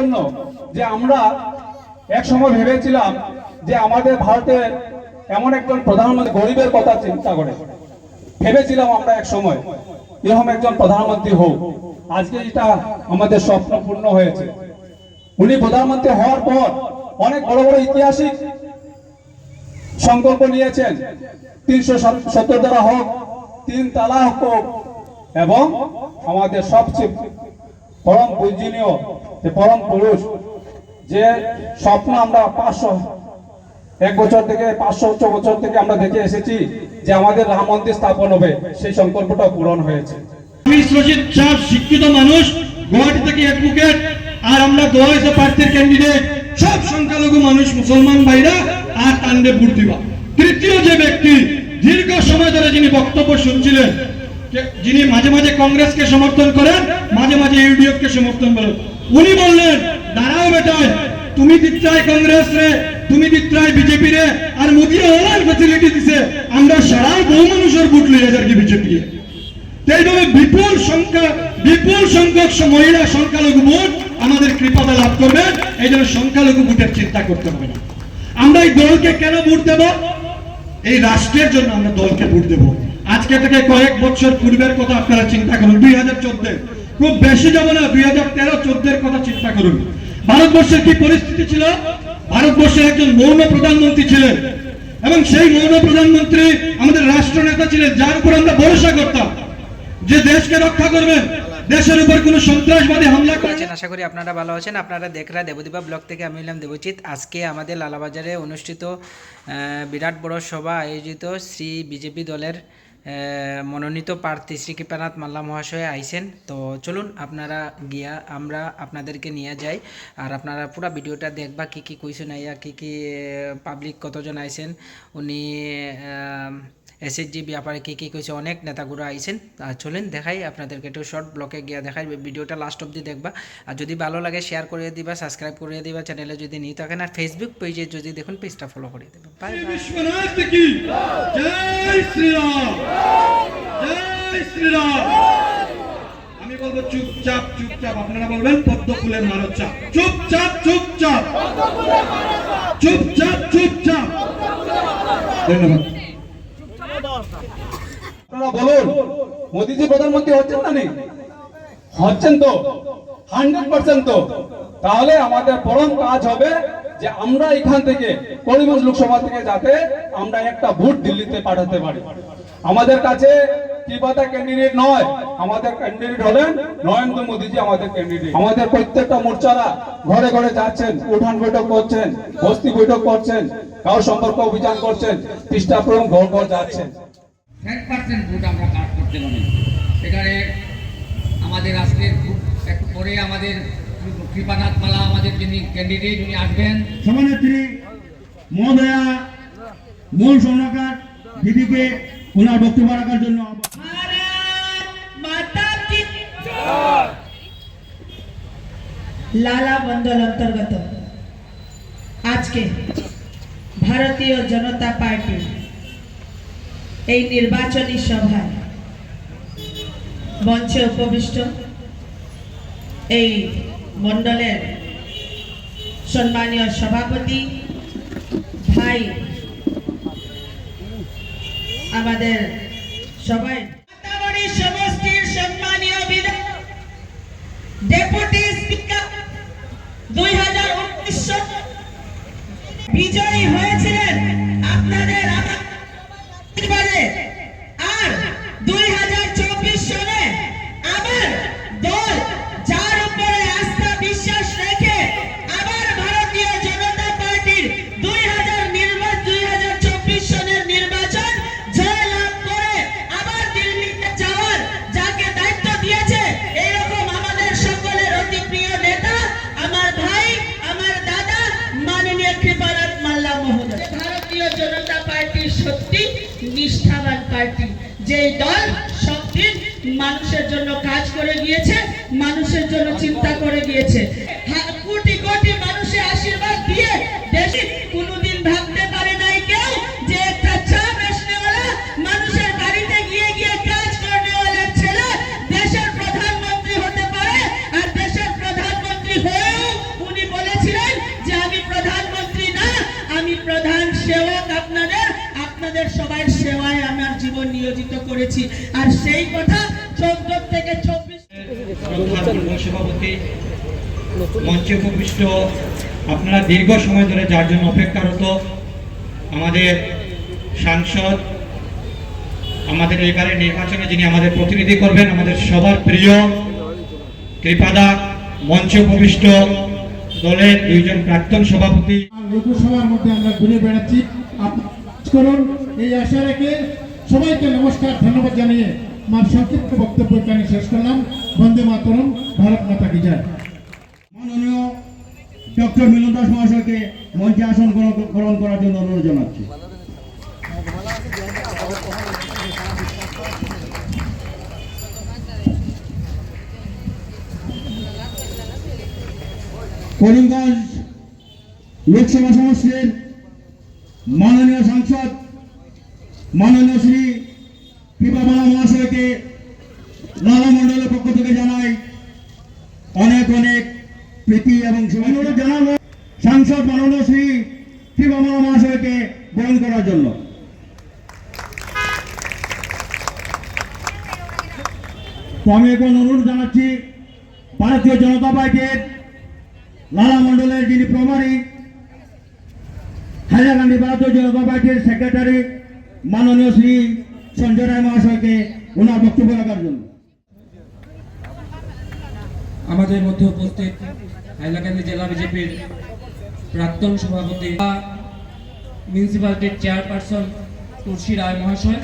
জন্য যে আমরা এক সময় ভেবেছিলাম যে আমাদের ভারতের এমন একজন প্রধানমন্ত্রী, গরিবের কথা চিন্তা করে। ভেবেছিলাম আমরা এক সময় এরকম একজন প্রধানমন্ত্রী হোক। আজকে এটা আমাদের স্বপ্ন পূর্ণ হয়েছে। উনি প্রধানমন্ত্রী হওয়ার পর অনেক বড় বড় ঐতিহাসিক সংকল্প নিয়েছেন। তিনশো সত্তর দ্বারা হোক, তিন তালা হোক, এবং আমাদের সবচেয়ে পরম পূজনীয় যে পরম পুরুষ, যে স্বপ্ন আমরা পাঁচশো, এক বছর থেকে পাঁচশো, উচ্চ বছর থেকে আমরা দেখে এসেছি যে আমাদের রাম মন্দির স্থাপন হবে, সেই সংকল্পটা পূরণ হয়েছে। শিক্ষিত ক্যান্ডিডেট সব সংখ্যালঘু মানুষ, মুসলমান ভাইরা আর তৃতীয় যে ব্যক্তি, দীর্ঘ সময় ধরে যিনি বক্তব্য শুনছিলেন যিনি মাঝে মাঝে কংগ্রেসকে সমর্থন করেন, মাঝে মাঝে ইউডিএফ কে সমর্থন করেন। উনি বললেন, দাঁড়াও বেটায়, তুমি দিত্রায় কংগ্রেস রে তুমি দিত্রায় বিজেপি রে আর মোদি ওলার ফ্যাসিলিটি দিছে, আমরা সারাই বহু মানুষের ভোট লইয়া যার কি বিজেপি এইভাবে বিপুল সংখ্যা, বিপুল সংখ্যক মহিলা সংখ্যালঘু ভোট আমাদের কৃপাতে লাভ করবে, এই জন্য সংখ্যালঘু ভোটের চিন্তা করতে হবে না। আমরা এই দলকে কেন ভোট দেব? এই রাষ্ট্রের জন্য আমরা দলকে ভোট দেব। আজকে থেকে কয়েক বছর পূর্বের কথা আপনারা চিন্তা করুন, দুই হাজার চোদ্দে। খুব বেশি যাব না, দুই হাজার তেরো, চোদ্দের কথা চিন্তা করুন। ভারতবর্ষের কি পরিস্থিতি ছিল? ভারতবর্ষের একজন মৌন প্রধানমন্ত্রী ছিলেন। এবং সেই মৌন প্রধানমন্ত্রী আমাদের রাষ্ট্রনেতা ছিলেন, যার উপর আমরা ভরসা করতাম যে দেশকে রক্ষা করবেন। দেশের উপর কোন হামলা করবে আছেন আশা করি আপনারা ভালো আছেন। আপনারা দেখরা দেবদীপা ব্লগ থেকে আমি হলাম দেবচিত আজকে আমাদের লালাবাজারে অনুষ্ঠিত বিরাট বড় সভা আয়োজিত শ্রী বিজেপি দলের মনোনীত প্রার্থী শ্রী কৃপানাথ মাল্লা মহাশয় আইসেন তো চলুন আপনারা গিয়া, আমরা আপনাদেরকে নিয়ে যাই। আর আপনারা পুরো ভিডিওটা দেখবা কি কি কুইশন আইয়া, কি কি পাবলিক কতজন আইসেন উনি এসএসজি ব্যাপারে কী কী কইছে অনেক নেতাগুলো আইছেন। আর চলেন দেখাই আপনাদেরকে একটু শর্ট ব্লকে গিয়ে দেখাই ভিডিওটা লাস্ট অবধি দেখবা। আর যদি ভালো লাগে শেয়ার করে দিবা সাবস্ক্রাইব করে দিবা চ্যানেলে যদি নিয়ে থাকেন আর ফেসবুক পেজে যদি দেখুন পেজটা ফলো করে দেবেন। বাই বাই বিশ্বনাথ কি জয় শ্রীরাম জয় শ্রীরাম আমি বলব চুপচাপ চুপচাপ আপনারা বলবেন পদ্ম ফুলের মারো চাপ। চুপচাপ চুপচাপ! চুপচাপ চুপচাপ! ধন্যবাদ। আপনারা বলুন, মোদিজি প্রধানমন্ত্রী হচ্ছেন না নেই হচ্ছেন তো, হান্ড্রেড পার্সেন্ট তো। তাহলে আমাদের পরম কাজ হবে যে আমরা এখান থেকে, করিমগঞ্জ লোকসভা থেকে যাতে আমরা একটা ভোট দিল্লিতে পাঠাতে পারি। আমাদের কাছে ক্যান্ডিডেট নয়, আমাদের ক্যান্ডিডেট হলেন নরেন্দ্র মোদীজি আমাদের ক্যান্ডিডেট আমাদের প্রত্যেকটা মোর্চারা ঘরে ঘরে যাচ্ছেন, উঠান বৈঠক করছেন, বস্তি বৈঠক করছেন কাউ সম্পর্ক অভিযান করছেন ঘর ঘর যাচ্ছেন। ষাট পার্সেন্ট ভোট আমরা কাট করতে পারি এখানে আমাদের আজকের খুব একটু পরে আমাদের কৃপানাথ মালা আমাদের যিনি ক্যান্ডিডেট উনি আসবেন। সভানেত্রী মহোদয়া মূল সৈন্যকার দিদিকে ওনার বক্তব্য রাখার জন্য লালা মন্ডল অন্তর্গত। আজকে ভারতীয় জনতা পার্টি এই নির্বাচনী সভায় মঞ্চে উপবিষ্ট এই মণ্ডলের সম্মানীয় সভাপতি ভাই আমাদের সবাই। সমষ্টির সম্মানীয় বিধায়ক, ডেপুটি স্পিকার দুই হাজার উনিশ বিজয়ী হয়েছিলেন আপনাদের পার্টি যে দল সবদিন মানুষের জন্য কাজ করে গিয়েছে, মানুষের জন্য চিন্তা করে গিয়েছে। কোটি কোটি মানুষের আশীর্বাদ দিয়ে আয়োজিত করেছি। আর সেই কথা চোদ্দ থেকে চব্বিশ সভাপতি মঞ্চে উপবিষ্ট আপনারা দীর্ঘ সময় ধরে যার জন্য অপেক্ষারত আমাদের সাংসদ আমাদের এবারে নির্বাচনে যিনি আমাদের প্রতিনিধি করবেন আমাদের সবার প্রিয় কৃপাদা মঞ্চে উপবিষ্ট দলের দুইজন প্রাক্তন সভাপতি। লোকসভার মধ্যে আমরা ঘুরে বেড়াচ্ছি। আপনারা করুন এই আশা রেখে সবাইকে নমস্কার, ধন্যবাদ জানিয়ে আমার সংক্ষিপ্ত বক্তব্য এখানে শেষ করলাম। বন্দে মাতরম, ভারত মাতা কি জয়। মাননীয় ডক্টর মিলন দাস মহাশয়কে মঞ্চে আসন গ্রহণ করার জন্য অনুরোধ জানাচ্ছি। করিমগঞ্জ লোকসভা সমষ্টির মাননীয় সাংসদ মাননীয় শ্রী কৃপাবালা মহাশয়কে লালা পক্ষ থেকে জানাই অনেক অনেক প্রীতি এবং অনুরোধ জানানো সাংসদ মাননীয় শ্রী কৃপামালা মহাশয়কে বরণ করার জন্য। আমি এখন অনুরোধ জানাচ্ছি ভারতীয় জনতা পার্টির লালা মণ্ডলের যিনি প্রভারী, হাইলাকান্দি ভারতীয় জনতা পার্টির সেক্রেটারি মাননীয় শ্রী সঞ্জয় রায় মহাশয়কে ওনার বক্তব্য রাখার জন্য। আমাদের মধ্যে উপস্থিত হাইলাকান্দি জেলা বিজেপির প্রাক্তন সভাপতি মিউনিসিপ্যালিটির চেয়ারপারসন তুলসী রায় মহাশয়।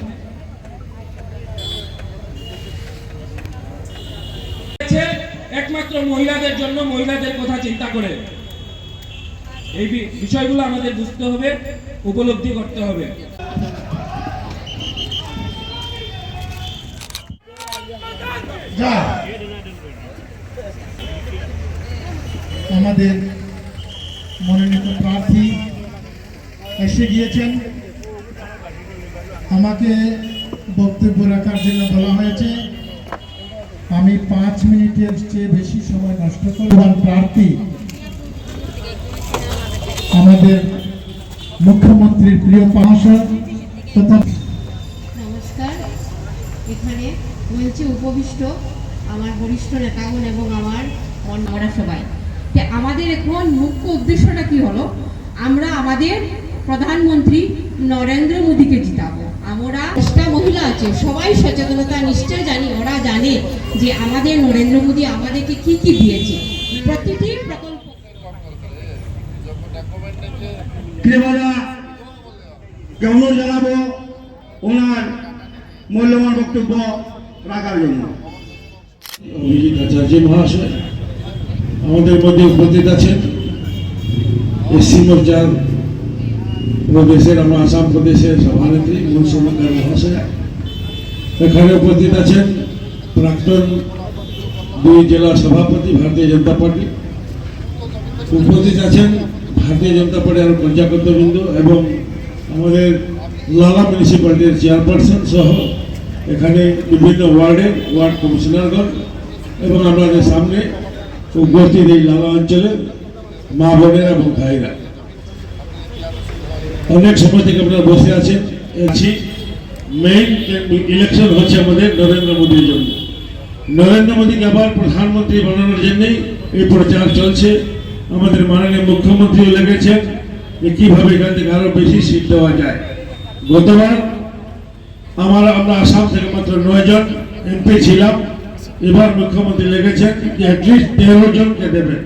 একমাত্র মহিলাদের জন্য মহিলাদের কথা চিন্তা করে। এই বিষয়গুলো আমাদের বুঝতে হবে, উপলব্ধি করতে হবে। যা আমাদের মনোনীত প্রার্থী এসে গিয়েছেন। আমাকে বক্তব্য রাখার জন্য বলা হয়েছে, আমি পাঁচ মিনিটের চেয়ে বেশি সময় নষ্ট করলাম প্রার্থী আমাদের মুখ্যমন্ত্রীর প্রিয় পাশা তথা মঞ্চে উপবিষ্ট আমার বরিষ্ঠ নেতাগণ এবং আমার আমরা সবাই আমাদের এখন মুখ্য উদ্দেশ্যটা কি হলো? আমরা আমাদের প্রধানমন্ত্রী নরেন্দ্র মোদীকে জিতাবো। আমরা দশটা মহিলা আছে, সবাই সচেতনতা, নিশ্চয় জানি, ওরা জানে যে আমাদের নরেন্দ্র মোদী আমাদেরকে কি কি দিয়েছে। প্রতিটি প্রকল্প কৃপাদা কে অনুরোধ জানাব? ওনার মূল্যবান বক্তব্য। রাখার জন্য। অভিজিৎ আচার্য মহাশয়, আমাদের মধ্যে উপস্থিত আছেন। এসসি মোর্চার প্রদেশের, আমরা আসাম প্রদেশের সভানেত্রী মনসুমঙ্কার মহাশয়। এখানে উপস্থিত আছেন প্রাক্তন দুই জেলা সভাপতি ভারতীয় জনতা পার্টি। উপস্থিত আছেন ভারতীয় জনতা পার্টি আরও পঞ্চাকর্তবৃন্দ এবং আমাদের লালা মিউনিসিপ্যালিটির চেয়ারপারসন সহ এখানে বিভিন্ন ওয়ার্ডের ওয়ার্ড কমিশনারগণ এবং আমাদের সামনে উপস্থিত এই লালা অঞ্চলের মা বোনেরা এবং ভাইরা। অনেক সময় থেকে আপনারা বসে আছেন। আছি মেইন ইলেকশন হচ্ছে আমাদের নরেন্দ্র মোদীর জন্য। নরেন্দ্র মোদীকে আবার প্রধানমন্ত্রী বানানোর জন্যই এই প্রচার চলছে। আমাদের মাননীয় মুখ্যমন্ত্রীও লেগেছেন যে কীভাবে এখান থেকে আরও বেশি সিট দেওয়া যায়। গতবার আমরা আমরা আসাম থেকে মাত্র নয় জন এমপি ছিলাম। এবার মুখ্যমন্ত্রী লেগেছেন যে অ্যাটলিস্ট তেরো জনকে দেবেন।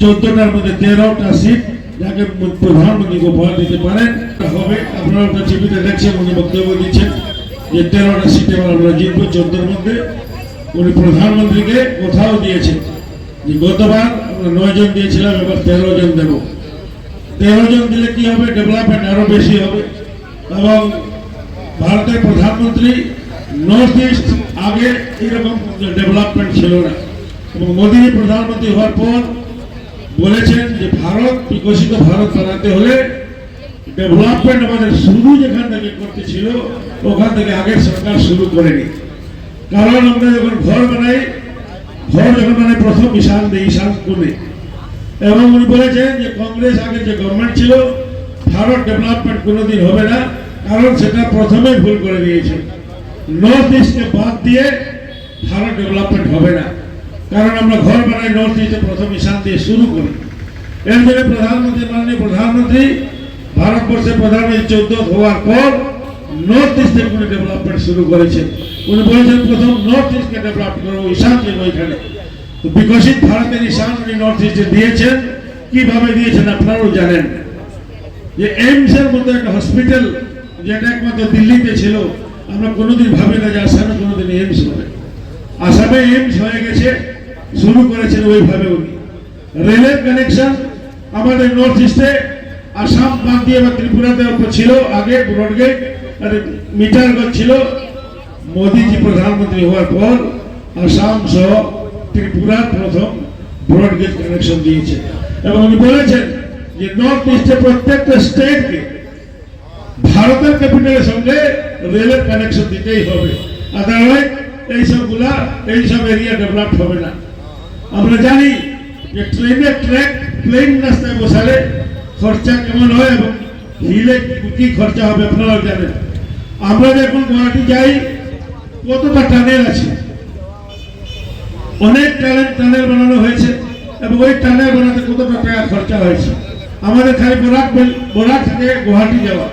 চোদ্দটার মধ্যে তেরোটা সিট যাকে প্রধানমন্ত্রীকে উপহার দিতে পারেন হবে। আপনারা টিভিতে দেখছেন, উনি বক্তব্য দিচ্ছেন যে তেরোটা সিট এবার আমরা জিতবো চোদ্দোর মধ্যে। উনি প্রধানমন্ত্রীকে কোথাও দিয়েছেন যে গতবার আমরা নয় জন দিয়েছিলাম, এবার তেরো জন দেব। তেরো জন দিলে কি হবে? ডেভেলপমেন্ট আরও বেশি হবে। এবং ভারতের প্রধানমন্ত্রী নর্থ ইস্ট আগে এরকম ডেভেলপমেন্ট ছিল না। এবং মোদী প্রধানমন্ত্রী হওয়ার পর বলেছেন যে ভারত বিকশিত ভারত বানাতে হলে ডেভেলপমেন্ট আমাদের শুরু যেখান থেকে করতে ছিল, ওখান থেকে আগের সরকার শুরু করেনি। কারণ আমরা যখন ঘর বানাই, ঘর যখন বানাই, প্রথম ঈশান দেয় ঈশান কোণে। এবং উনি বলেছেন যে কংগ্রেস আগে যে গভর্নমেন্ট ছিল, ভারত ডেভেলপমেন্ট কোনোদিন হবে না। কারণ সেটা প্রথমে ভুল করে দিয়েছে। নর্থ ইস্টকে বাদ দিয়ে ভারত ডেভেলপমেন্ট হবে না। কারণ আমরা ঘর বানাই নর্থ ইস্টে প্রথম ঈশান দিয়ে শুরু করি। এর জন্য প্রধানমন্ত্রী, মাননীয় প্রধানমন্ত্রী ভারতবর্ষের প্রধানমন্ত্রী চৌদ্দ হওয়ার পর নর্থ ইস্টের উনি ডেভেলপমেন্ট শুরু করেছেন উনি বলেছেন প্রথম নর্থ ইস্টকে ডেভেলপ করব দিব এখানে। তো বিকশিত ভারতের ঈশান উনি নর্থ ইস্টে দিয়েছেন। কীভাবে দিয়েছেন আপনারাও জানেন। যে এইমস এর মতো একটা হসপিটাল যেটা একমাত্র দিল্লিতে ছিল, আমরা কোনোদিন ভাবি না যে আসামে কোনোদিন এইমস হবে। আসামে এইমস হয়ে গেছে, শুরু করেছেন ওইভাবে উনি। রেলের কানেকশন আমাদের নর্থ ইস্টে আসাম বাদ দিয়ে বা ত্রিপুরাতে ছিল আগে ব্রডগেজ আর মিটারগঞ্জ ছিল। মোদিজি প্রধানমন্ত্রী হওয়ার পর আসাম সহ ত্রিপুরার প্রথম ব্রডগেজ কানেকশন দিয়েছে। এবং উনি বলেছেন যে নর্থ ইস্টের প্রত্যেকটা স্টেটকে ভারতের ক্যাপিটালের সঙ্গে রেলের কানেকশন দিতেই হবে। আদারওয়াইজ এইসবগুলা, এইসব এরিয়া ডেভেলপ হবে না। আমরা জানি যে ট্রেনের ট্র্যাক প্লেন রাস্তায় বসালে খরচা কেমন হয় এবং হিলে কি খরচা হবে আপনারাও জানেন। আমরা যখন গুয়াহাটি যাই, কতটা টানেল আছে? অনেক টানেল টানেল বানানো হয়েছে এবং ওই টানেল বানাতে কতটা টাকা খরচা হয়েছে? আমাদের খালি বরাক বরাক থেকে গুয়াহাটি যাওয়া।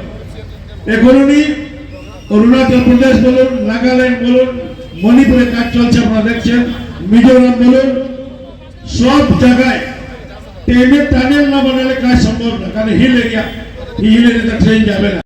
এখন উনি অরুণাচল প্রদেশ বলুন, নাগাল্যান্ড বলুন, মণিপুরে কাজ চলছে আপনারা দেখছেন, মিজোরাম বলুন, সব জায়গায় ট্রেনের টানেল না বানালে কাজ সম্ভব না, কারণ হিল এরিয়া হিল এরিয়াতে ট্রেন যাবে না।